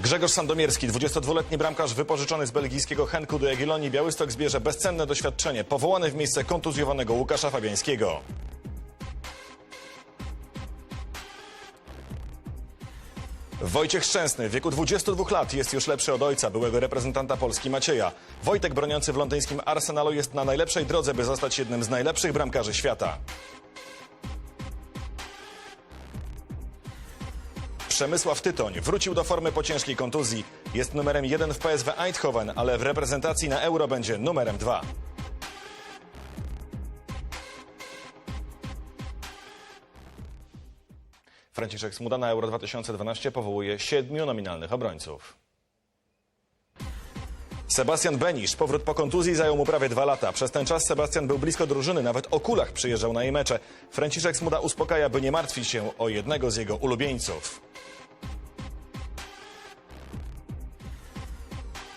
Grzegorz Sandomierski, 22-letni bramkarz wypożyczony z belgijskiego Henku do Jagiellonii Białystok zbierze bezcenne doświadczenie, powołany w miejsce kontuzjowanego Łukasza Fabiańskiego. Wojciech Szczęsny w wieku 22 lat jest już lepszy od ojca, byłego reprezentanta Polski Macieja. Wojtek broniący w londyńskim Arsenalu jest na najlepszej drodze, by zostać jednym z najlepszych bramkarzy świata. Przemysław Tytoń wrócił do formy po ciężkiej kontuzji. Jest numerem jeden w PSW Eindhoven, ale w reprezentacji na Euro będzie numerem dwa. Franciszek Smuda na Euro 2012 powołuje siedmiu nominalnych obrońców. Sebastian Benisz, powrót po kontuzji zajął mu prawie dwa lata. Przez ten czas Sebastian był blisko drużyny, nawet o kulach przyjeżdżał na jej mecze. Franciszek Smuda uspokaja, by nie martwić się o jednego z jego ulubieńców.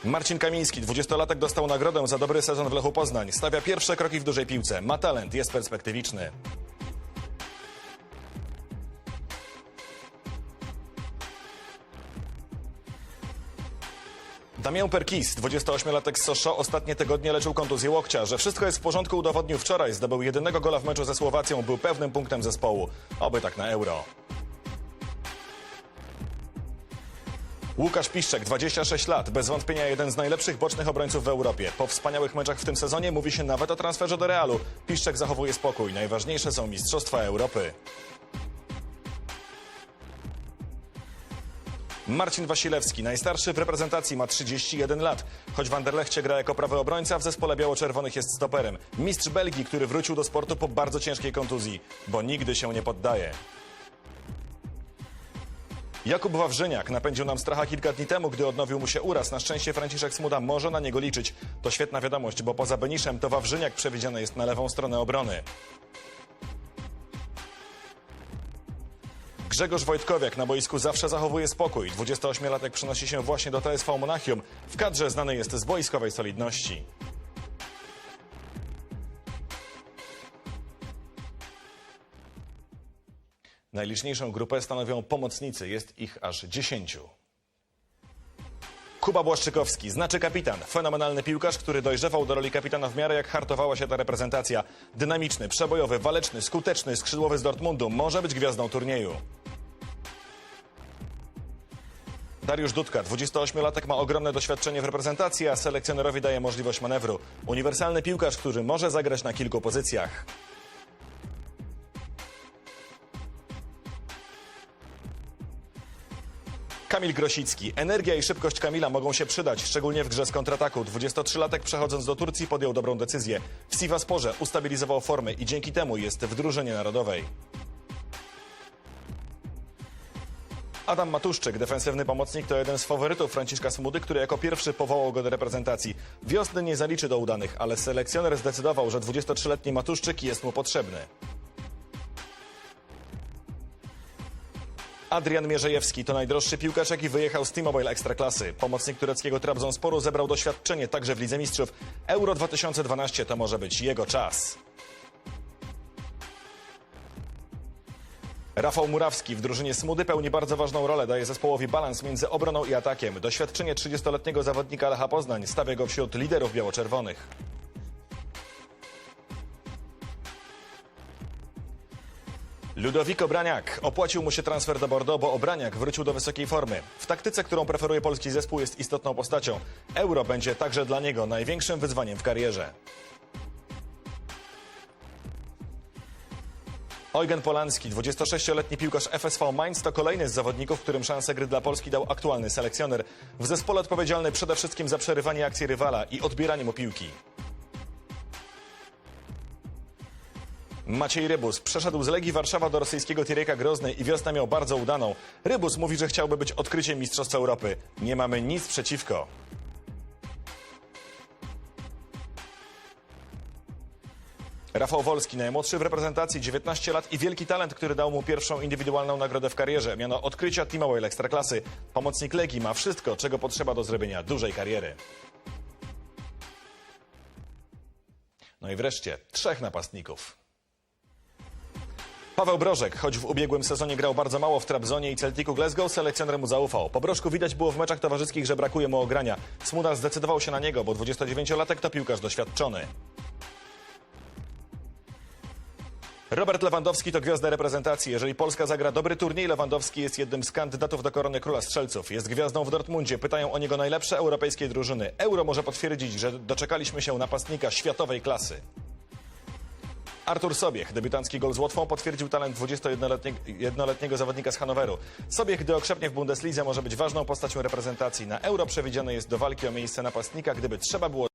Marcin Kamiński, 20-latek, dostał nagrodę za dobry sezon w Lechu Poznań. Stawia pierwsze kroki w dużej piłce. Ma talent, jest perspektywiczny. Damian Perkis, 28-latek z Sochaux, ostatnie tygodnie leczył kontuzję łokcia. Że wszystko jest w porządku udowodnił wczoraj. Zdobył jedynego gola w meczu ze Słowacją. Był pewnym punktem zespołu. Oby tak na Euro. Łukasz Piszczek, 26 lat, bez wątpienia jeden z najlepszych bocznych obrońców w Europie. Po wspaniałych meczach w tym sezonie mówi się nawet o transferze do Realu. Piszczek zachowuje spokój. Najważniejsze są Mistrzostwa Europy. Marcin Wasilewski, najstarszy w reprezentacji, ma 31 lat. Choć w Anderlechcie gra jako prawy obrońca, w zespole biało-czerwonych jest stoperem. Mistrz Belgii, który wrócił do sportu po bardzo ciężkiej kontuzji, bo nigdy się nie poddaje. Jakub Wawrzyniak napędził nam stracha kilka dni temu, gdy odnowił mu się uraz. Na szczęście Franciszek Smuda może na niego liczyć. To świetna wiadomość, bo poza Beniszem to Wawrzyniak przewidziany jest na lewą stronę obrony. Grzegorz Wojtkowiak na boisku zawsze zachowuje spokój. 28-latek przenosi się właśnie do TSV Monachium. W kadrze znany jest z boiskowej solidności. Najliczniejszą grupę stanowią pomocnicy. Jest ich aż 10. Kuba Błaszczykowski, znaczy kapitan, fenomenalny piłkarz, który dojrzewał do roli kapitana w miarę jak hartowała się ta reprezentacja. Dynamiczny, przebojowy, waleczny, skuteczny, skrzydłowy z Dortmundu, może być gwiazdą turnieju. Dariusz Dudka, 28-latek, ma ogromne doświadczenie w reprezentacji, a selekcjonerowi daje możliwość manewru. Uniwersalny piłkarz, który może zagrać na kilku pozycjach. Kamil Grosicki. Energia i szybkość Kamila mogą się przydać, szczególnie w grze z kontrataku. 23-latek przechodząc do Turcji podjął dobrą decyzję. W Sivasporze ustabilizował formę i dzięki temu jest w drużynie narodowej. Adam Matuszczyk, defensywny pomocnik, to jeden z faworytów Franciszka Smudy, który jako pierwszy powołał go do reprezentacji. Wiosny nie zaliczy do udanych, ale selekcjoner zdecydował, że 23-letni Matuszczyk jest mu potrzebny. Adrian Mierzejewski to najdroższy piłkarz, jaki wyjechał z T-Mobile Ekstraklasy. Pomocnik tureckiego Trabzonsporu zebrał doświadczenie także w Lidze Mistrzów. Euro 2012 to może być jego czas. Rafał Murawski w drużynie Smudy pełni bardzo ważną rolę, daje zespołowi balans między obroną i atakiem. Doświadczenie 30-letniego zawodnika Lecha Poznań stawia go wśród liderów biało-czerwonych. Ludowiko Braniak. Opłacił mu się transfer do Bordeaux, bo Obraniak wrócił do wysokiej formy. W taktyce, którą preferuje polski zespół, jest istotną postacią. Euro będzie także dla niego największym wyzwaniem w karierze. Eugen Polanski, 26-letni piłkarz FSV Mainz, to kolejny z zawodników, którym szansę gry dla Polski dał aktualny selekcjoner. W zespole odpowiedzialny przede wszystkim za przerywanie akcji rywala i odbieranie mu piłki. Maciej Rybus przeszedł z Legii Warszawa do rosyjskiego Tiereka Grozny i wiosnę miał bardzo udaną. Rybus mówi, że chciałby być odkryciem Mistrzostw Europy. Nie mamy nic przeciwko. Rafał Wolski, najmłodszy w reprezentacji, 19 lat i wielki talent, który dał mu pierwszą indywidualną nagrodę w karierze. Miano odkrycia T-Mobile Ekstraklasy. Pomocnik Legii ma wszystko, czego potrzeba do zrobienia dużej kariery. No i wreszcie trzech napastników. Paweł Brożek, choć w ubiegłym sezonie grał bardzo mało w Trabzonie i Celticu Glasgow, selekcjoner mu zaufał. Po Brożku widać było w meczach towarzyskich, że brakuje mu ogrania. Smuda zdecydował się na niego, bo 29-latek to piłkarz doświadczony. Robert Lewandowski to gwiazda reprezentacji. Jeżeli Polska zagra dobry turniej, Lewandowski jest jednym z kandydatów do korony króla strzelców. Jest gwiazdą w Dortmundzie. Pytają o niego najlepsze europejskie drużyny. Euro może potwierdzić, że doczekaliśmy się napastnika światowej klasy. Artur Sobiech, debiutancki gol z Łotwą, potwierdził talent 21-letniego zawodnika z Hanoweru. Sobiech, gdy okrzepnie w Bundeslidze, może być ważną postacią reprezentacji. Na Euro przewidziany jest do walki o miejsce napastnika, gdyby trzeba było